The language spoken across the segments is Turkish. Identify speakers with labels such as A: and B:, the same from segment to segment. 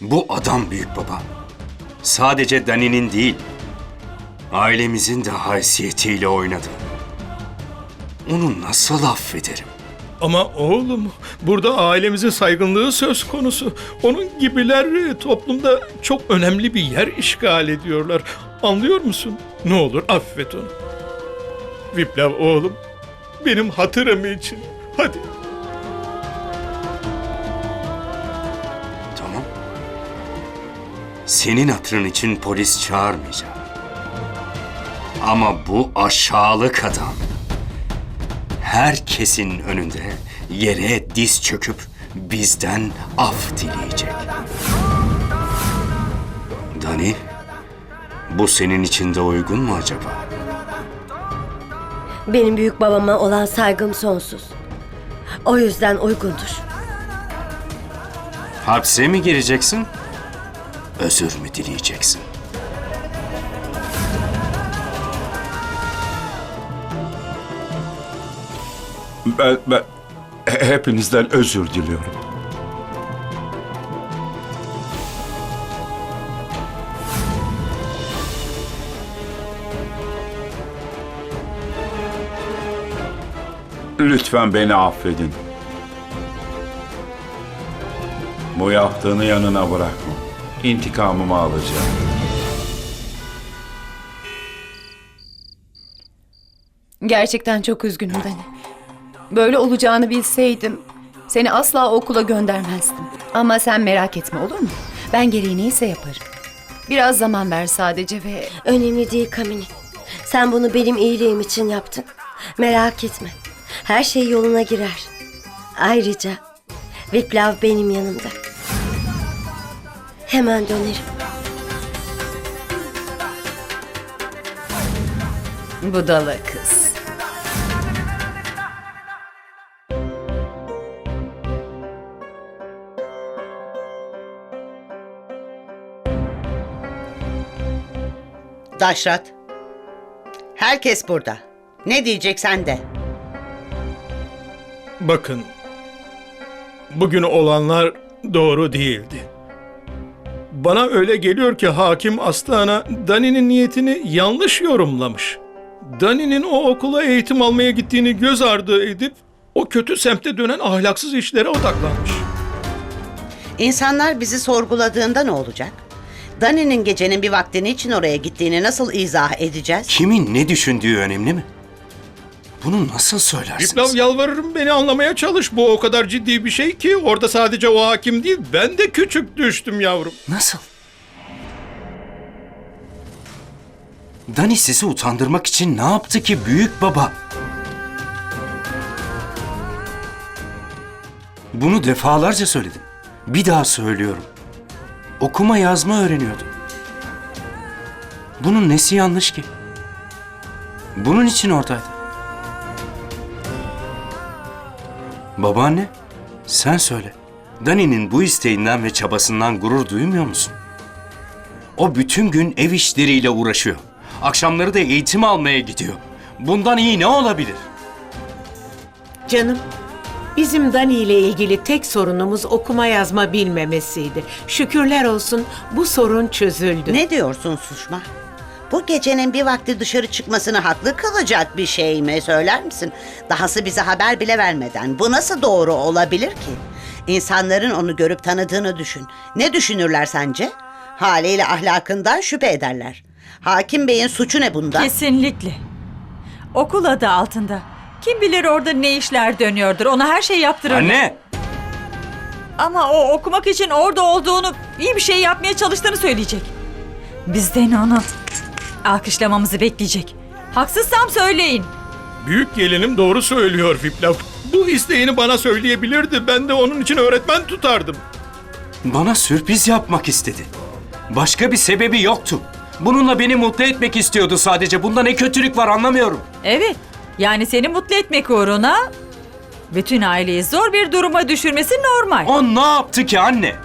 A: Bu adam büyük baba. Sadece Dani'nin değil, ailemizin de haysiyetiyle oynadı. Onu nasıl affederim?
B: Ama oğlum, burada ailemizin saygınlığı söz konusu. Onun gibiler e, toplumda çok önemli bir yer işgal ediyorlar. Anlıyor musun? Ne olur affet onu. Viplav oğlum, benim hatırım için. Hadi.
A: Senin hatırın için polis çağırmayacağım. Ama bu aşağılık adam herkesin önünde yere diz çöküp bizden af dileyecek. Dani, bu senin için de uygun mu acaba?
C: Benim büyük babama olan saygım sonsuz. O yüzden uygundur.
A: Hapse mi gireceksin? Özür mü dileyeceksin?
D: Ben, ben he- hepinizden özür diliyorum. Lütfen beni affedin. Bu yaptığını yanına bırakma. İntikamımı alacağım.
E: Gerçekten çok üzgünüm Dani. Böyle olacağını bilseydim seni asla okula göndermezdim. Ama sen merak etme olur mu? Ben gereği neyse yaparım. Biraz zaman ver sadece ve
C: Önemli değil Kamini. Sen bunu benim iyiliğim için yaptın. Merak etme. Her şey yoluna girer. Ayrıca Viplav benim yanımda. Hemen dönerim.
E: budala kız.
F: Daşrat. Herkes burada. Ne diyeceksen de.
B: Bakın, bugün olanlar doğru değildi. Bana öyle geliyor ki hakim Aslan'a Dani'nin niyetini yanlış yorumlamış. Dani'nin o okula eğitim almaya gittiğini göz ardı edip o kötü semtte dönen ahlaksız işlere odaklanmış.
F: İnsanlar bizi sorguladığında ne olacak? Dani'nin gecenin bir vaktini için oraya gittiğini nasıl izah edeceğiz?
A: Kimin ne düşündüğü önemli mi? Bunu nasıl söylersiniz?
B: Viplav yalvarırım beni anlamaya çalış. Bu o kadar ciddi bir şey ki orada sadece o hakim değil ben de küçük düştüm yavrum.
A: Nasıl? Dani sizi utandırmak için ne yaptı ki büyük baba? Bunu defalarca söyledim. Bir daha söylüyorum. Okuma yazma öğreniyordu. Bunun nesi yanlış ki? Bunun için oradaydı. Babaanne, sen söyle. Dani'nin bu isteğinden ve çabasından gurur duymuyor musun? O bütün gün ev işleriyle uğraşıyor. Akşamları da eğitim almaya gidiyor. Bundan iyi ne olabilir?
G: Canım, bizim Dani ile ilgili tek sorunumuz okuma yazma bilmemesiydi. Şükürler olsun bu sorun çözüldü.
F: Ne diyorsun Suşma? Bu gecenin bir vakti dışarı çıkmasını haklı kılacak bir şey mi söyler misin? Dahası bize haber bile vermeden bu nasıl doğru olabilir ki? İnsanların onu görüp tanıdığını düşün. Ne düşünürler sence? Haliyle ahlakından şüphe ederler. Hakim Bey'in suçu ne bunda?
H: Kesinlikle. Okul adı altında. Kim bilir orada ne işler dönüyordur. Ona her şey yaptırırlar.
A: Anne!
H: Ama o okumak için orada olduğunu, iyi bir şey yapmaya çalıştığını söyleyecek. Bizden onu alkışlamamızı bekleyecek. Haksızsam söyleyin.
B: Büyük gelinim doğru söylüyor Viplav. Bu isteğini bana söyleyebilirdi. Ben de onun için öğretmen tutardım.
A: Bana sürpriz yapmak istedi. Başka bir sebebi yoktu. Bununla beni mutlu etmek istiyordu sadece. Bunda ne kötülük var anlamıyorum.
H: Evet, yani seni mutlu etmek uğruna bütün aileyi zor bir duruma düşürmesi normal.
A: O ne yaptı ki anne?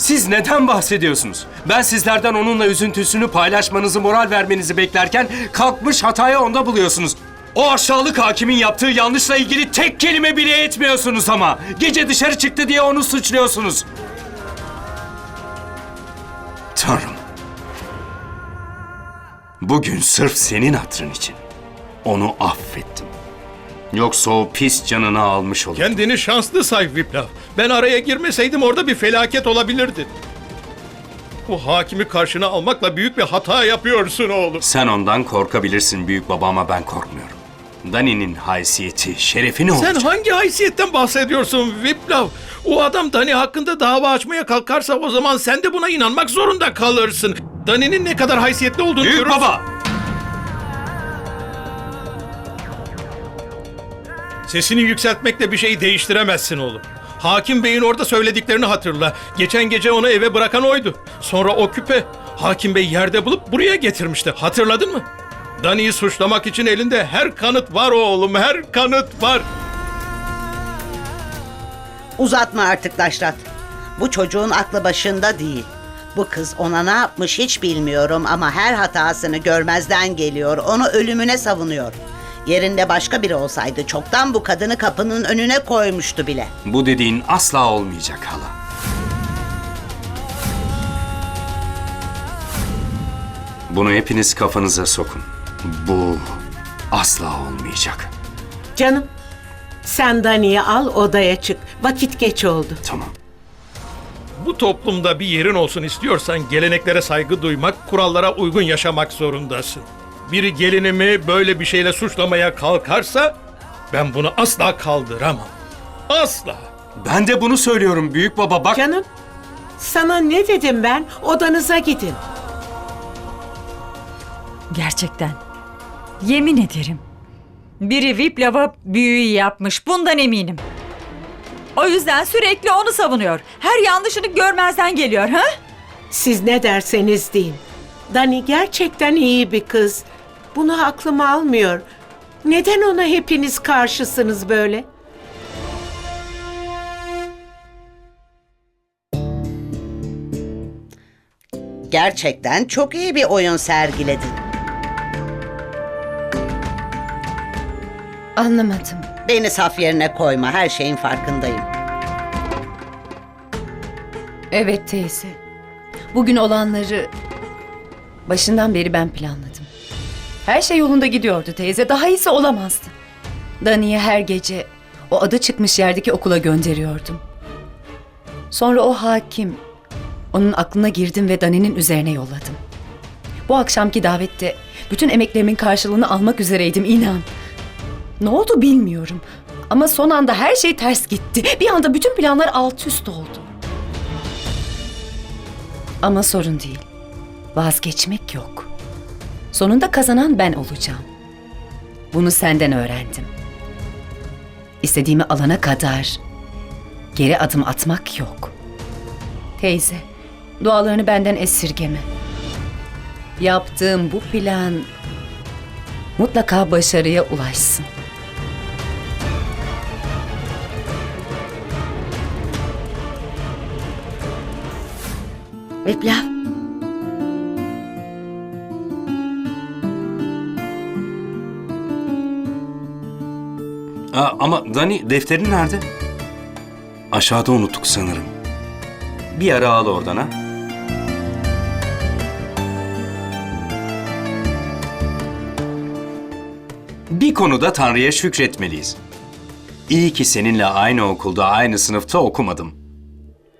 A: Siz neden bahsediyorsunuz? Ben sizlerden onunla üzüntüsünü paylaşmanızı, moral vermenizi beklerken kalkmış hataya onda buluyorsunuz. O aşağılık hakimin yaptığı yanlışla ilgili tek kelime bile etmiyorsunuz ama. Gece dışarı çıktı diye onu suçluyorsunuz. Tanrım. Bugün sırf senin hatırın için onu affettim. Yoksa o pis canını almış olurdu.
B: Kendini şanslı say Viplav. Ben araya girmeseydim orada bir felaket olabilirdi. Bu hakimi karşına almakla büyük bir hata yapıyorsun oğlum.
A: Sen ondan korkabilirsin büyük baba ama ben korkmuyorum. Dani'nin haysiyeti, şerefi ne
B: Sen
A: olacak?
B: hangi haysiyetten bahsediyorsun Viplav? O adam Dani hakkında dava açmaya kalkarsa o zaman sen de buna inanmak zorunda kalırsın. Dani'nin ne kadar haysiyetli olduğunu
A: Büyük
B: görürsün.
A: baba!
B: Sesini yükseltmekle bir şey değiştiremezsin oğlum. Hakim Bey'in orada söylediklerini hatırla. Geçen gece onu eve bırakan oydu. Sonra o küpe Hakim Bey yerde bulup buraya getirmişti. Hatırladın mı? Dani'yi suçlamak için elinde her kanıt var oğlum, her kanıt var.
F: Uzatma artık Daşrat. Bu çocuğun aklı başında değil. Bu kız ona ne yapmış hiç bilmiyorum ama her hatasını görmezden geliyor. Onu ölümüne savunuyor. Yerinde başka biri olsaydı çoktan bu kadını kapının önüne koymuştu bile.
A: Bu dediğin asla olmayacak hala. Bunu hepiniz kafanıza sokun. Bu asla olmayacak.
G: Canım, sen Dani'yi al odaya çık. Vakit geç oldu.
A: Tamam.
B: Bu toplumda bir yerin olsun istiyorsan geleneklere saygı duymak, kurallara uygun yaşamak zorundasın. Biri gelinimi böyle bir şeyle suçlamaya kalkarsa ben bunu asla kaldıramam. Asla.
A: Ben de bunu söylüyorum büyük baba bak.
G: Canım, sana ne dedim ben? Odanıza gidin.
H: Gerçekten. Yemin ederim. Biri Viplav'a büyüyü yapmış. Bundan eminim. O yüzden sürekli onu savunuyor. Her yanlışını görmezden geliyor ha?
G: Siz ne derseniz deyin. Dani gerçekten iyi bir kız. Bunu aklım almıyor. Neden ona hepiniz karşısınız böyle?
F: Gerçekten çok iyi bir oyun sergiledin.
E: Anlamadım.
F: Beni saf yerine koyma. Her şeyin farkındayım.
E: Evet teyze. Bugün olanları başından beri ben planladım. Her şey yolunda gidiyordu teyze. Daha iyisi olamazdı. Dani'yi her gece o adı çıkmış yerdeki okula gönderiyordum. Sonra o hakim onun aklına girdim ve Dani'nin üzerine yolladım. Bu akşamki davette bütün emeklerimin karşılığını almak üzereydim inan. Ne oldu bilmiyorum. Ama son anda her şey ters gitti. Bir anda bütün planlar alt üst oldu. Ama sorun değil. Vazgeçmek yok. Sonunda kazanan ben olacağım. Bunu senden öğrendim. İstediğimi alana kadar geri adım atmak yok. Teyze, dualarını benden esirgeme. Yaptığım bu plan mutlaka başarıya ulaşsın.
C: Viplav.
A: Aa, ama Dani defterin nerede? Aşağıda unuttuk sanırım. Bir ara al oradan ha. Bir konuda Tanrı'ya şükretmeliyiz. İyi ki seninle aynı okulda, aynı sınıfta okumadım.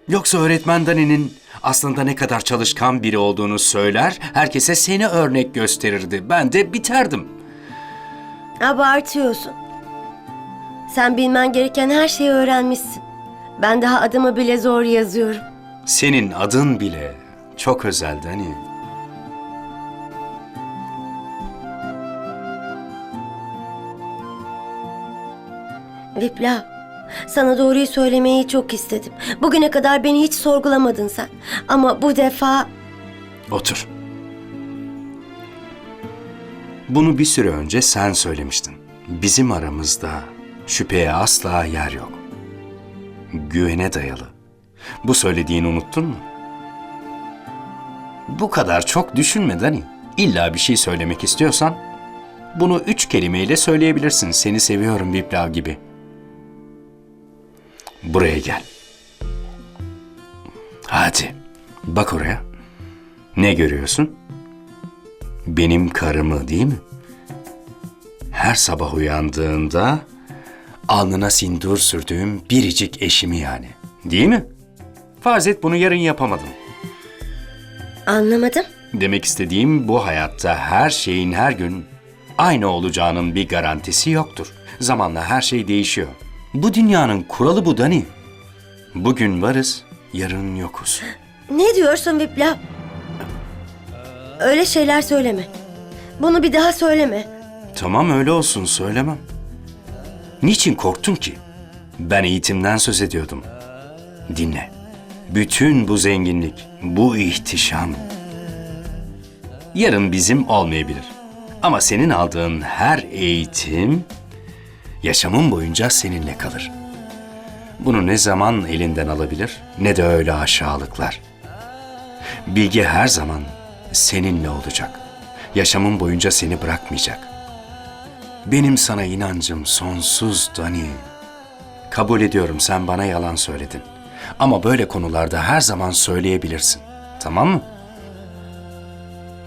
A: Yoksa öğretmen Dani'nin aslında ne kadar çalışkan biri olduğunu söyler, herkese seni örnek gösterirdi. Ben de biterdim.
C: Abartıyorsun. Sen bilmen gereken her şeyi öğrenmişsin. Ben daha adımı bile zor yazıyorum.
A: Senin adın bile çok özel Dani.
C: Viplav, sana doğruyu söylemeyi çok istedim. Bugüne kadar beni hiç sorgulamadın sen. Ama bu defa
A: Otur. Bunu bir süre önce sen söylemiştin. Bizim aramızda şüpheye asla yer yok. Güvene dayalı. Bu söylediğini unuttun mu? Bu kadar çok düşünme Dani. İlla bir şey söylemek istiyorsan bunu üç kelimeyle söyleyebilirsin. Seni seviyorum Viplav gibi. Buraya gel. Hadi. Bak oraya. Ne görüyorsun? Benim karımı değil mi? Her sabah uyandığında alnına sindur sürdüğüm biricik eşimi yani. Değil mi? Farz et bunu yarın yapamadım.
C: Anlamadım.
A: Demek istediğim bu hayatta her şeyin her gün aynı olacağının bir garantisi yoktur. Zamanla her şey değişiyor. Bu dünyanın kuralı bu Dani. Bugün varız, yarın yokuz.
C: Ne diyorsun Viplav? Öyle şeyler söyleme. Bunu bir daha söyleme.
A: Tamam öyle olsun söylemem. Niçin korktun ki? Ben eğitimden söz ediyordum. Dinle. Bütün bu zenginlik, bu ihtişam yarın bizim olmayabilir. Ama senin aldığın her eğitim yaşamın boyunca seninle kalır. Bunu ne zaman elinden alabilir ne de öyle aşağılıklar. Bilgi her zaman seninle olacak. Yaşamın boyunca seni bırakmayacak. Benim sana inancım sonsuz Dani. Kabul ediyorum sen bana yalan söyledin. Ama böyle konularda her zaman söyleyebilirsin. Tamam mı?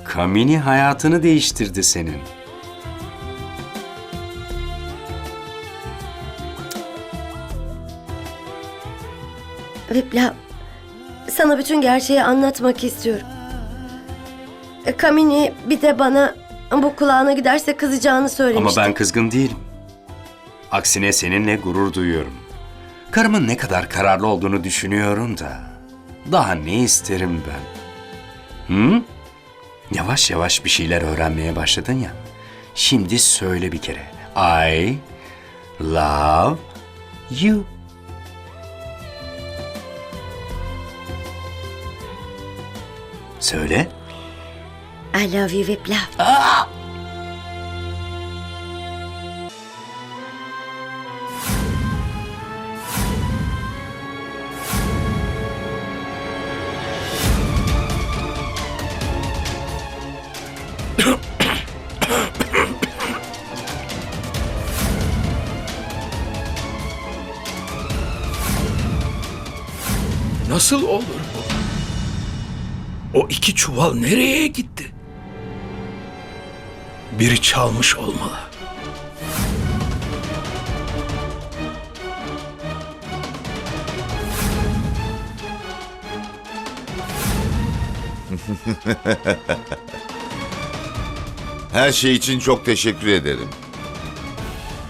A: Kamini hayatını değiştirdi senin.
C: Viplav, sana bütün gerçeği anlatmak istiyorum. E, Kamini bir de bana bu kulağına giderse kızacağını
A: Ama ben kızgın değilim. Aksine seninle gurur duyuyorum. Karımın ne kadar kararlı olduğunu düşünüyorum da. Daha ne isterim ben? Hı? Yavaş yavaş bir şeyler öğrenmeye başladın ya. Şimdi söyle bir kere. I love you. Söyle.
C: I love you Viplav.
B: Nasıl olur bu? O iki çuval nereye gitti? Biri çalmış olmalı.
I: Her şey için çok teşekkür ederim.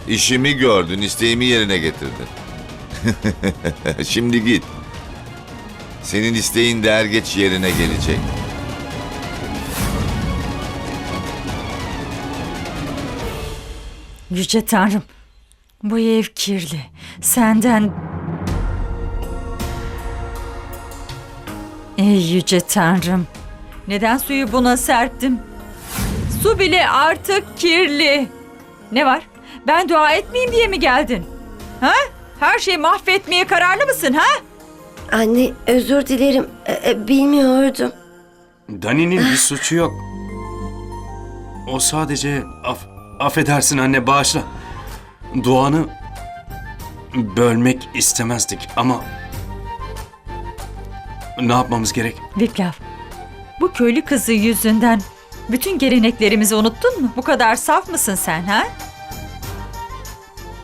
I: İşimi gördün, isteğimi yerine getirdin. Şimdi git. Senin isteğin de er geç yerine gelecek.
H: Yüce Tanrım, bu ev kirli. Senden... Ey Yüce Tanrım, neden suyu buna serptim? Su bile artık kirli. Ne var? Ben dua etmeyeyim diye mi geldin? Ha? Her şeyi mahvetmeye kararlı mısın ha?
C: Anne özür dilerim. E, e, bilmiyordum.
A: Dani'nin bir suçu yok. O sadece af, affedersin anne bağışla. Duanı bölmek istemezdik ama ne yapmamız gerek?
H: Viplav, bu köylü kızı yüzünden bütün geleneklerimizi unuttun mu? Bu kadar saf mısın sen ha?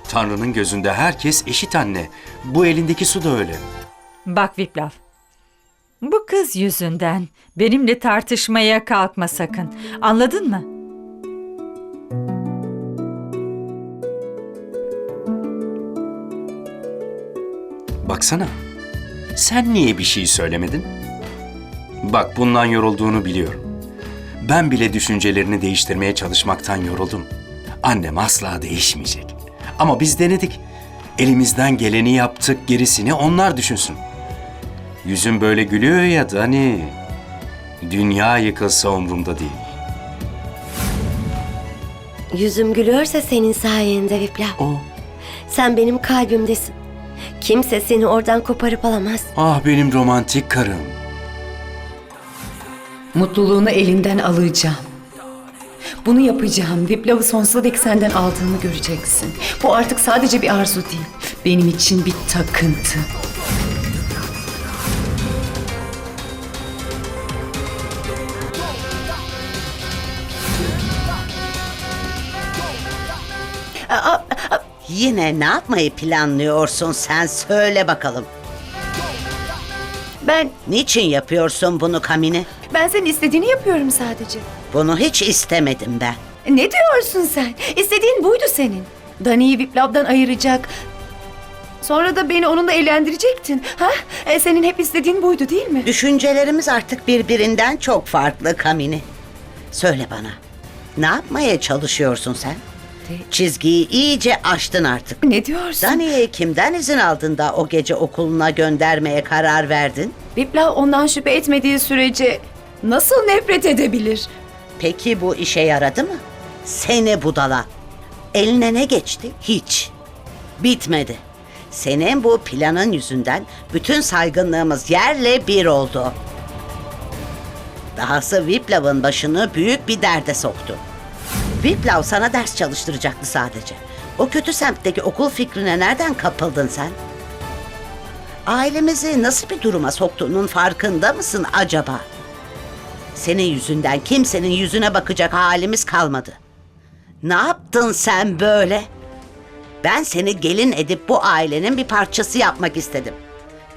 A: Tanrı'nın gözünde herkes eşit anne. Bu elindeki su da öyle.
H: Bak Viplav, bu kız yüzünden benimle tartışmaya kalkma sakın. Anladın mı?
A: Baksana. Sen niye bir şey söylemedin? Bak bundan yorulduğunu biliyorum. Ben bile düşüncelerini değiştirmeye çalışmaktan yoruldum. Annem asla değişmeyecek. Ama biz denedik. Elimizden geleni yaptık, gerisini onlar düşünsün. Yüzün böyle gülüyor ya Dani. Dünya yıkılsa umurumda değil.
C: Yüzüm gülüyorsa senin sayende Viplav.
A: O,
C: Sen benim kalbimdesin. Kimse seni oradan koparıp alamaz.
A: ah benim romantik karım.
E: Mutluluğunu elinden alacağım. Bunu yapacağım. Viplav'ı sonsuza dek senden aldığımı göreceksin. Bu artık sadece bir arzu değil. Benim için bir takıntı.
F: Yine ne yapmayı planlıyorsun sen söyle bakalım.
E: Ben,
F: Niçin yapıyorsun bunu Kamine?
E: ben senin istediğini yapıyorum sadece.
F: Bunu hiç istemedim ben.
E: Ne diyorsun sen? İstediğin buydu senin. Dani'yi Viplav'dan ayıracak. Sonra da beni onunla evlendirecektin. Ha? E, senin hep istediğin buydu değil mi?
F: Düşüncelerimiz artık birbirinden çok farklı Kamini. Söyle bana. Ne yapmaya çalışıyorsun sen? Çizgiyi iyice aştın artık.
E: Ne diyorsun?
F: Dani'ye kimden izin aldın da o gece okuluna göndermeye karar verdin?
E: Viplav ondan şüphe etmediği sürece nasıl nefret edebilir?
F: Peki bu işe yaradı mı? Seni budala. Eline ne geçti? Hiç. Bitmedi. Senin bu planın yüzünden bütün saygınlığımız yerle bir oldu. Dahası Viplav'ın başını büyük bir derde soktu. Viplav sana ders çalıştıracaktı sadece. O kötü semtteki okul fikrine nereden kapıldın sen? Ailemizi nasıl bir duruma soktuğunun farkında mısın acaba? Senin yüzünden kimsenin yüzüne bakacak halimiz kalmadı. Ne yaptın sen böyle? Ben seni gelin edip bu ailenin bir parçası yapmak istedim.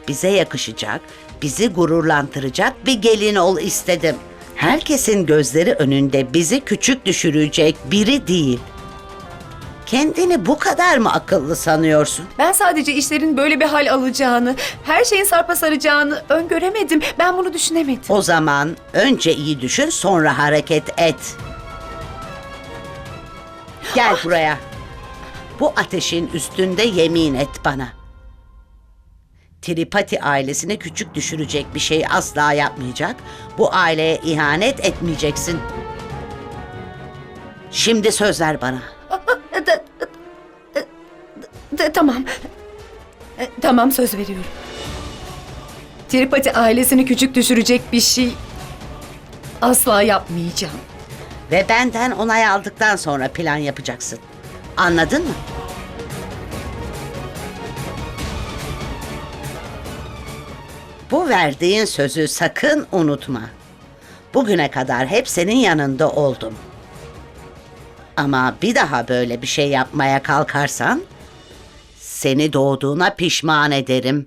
F: Bize yakışacak, bizi gururlandıracak bir gelin ol istedim. Herkesin gözleri önünde bizi küçük düşürecek biri değil. Kendini bu kadar mı akıllı sanıyorsun?
E: Ben sadece işlerin böyle bir hal alacağını, her şeyin sarpa saracağını öngöremedim. Ben bunu düşünemedim.
F: O zaman önce iyi düşün sonra hareket et. Gel buraya. Bu ateşin üstünde yemin et bana. Tripati ailesini küçük düşürecek bir şey asla yapmayacak. Bu aileye ihanet etmeyeceksin. Şimdi söz ver bana.
E: Tamam. Tamam söz veriyorum. Tripati ailesini küçük düşürecek bir şey asla yapmayacağım.
F: Ve benden onay aldıktan sonra plan yapacaksın. Anladın mı? Bu verdiğin sözü sakın unutma. Bugüne kadar hep senin yanında oldum. Ama bir daha böyle bir şey yapmaya kalkarsan seni doğduğuna pişman ederim.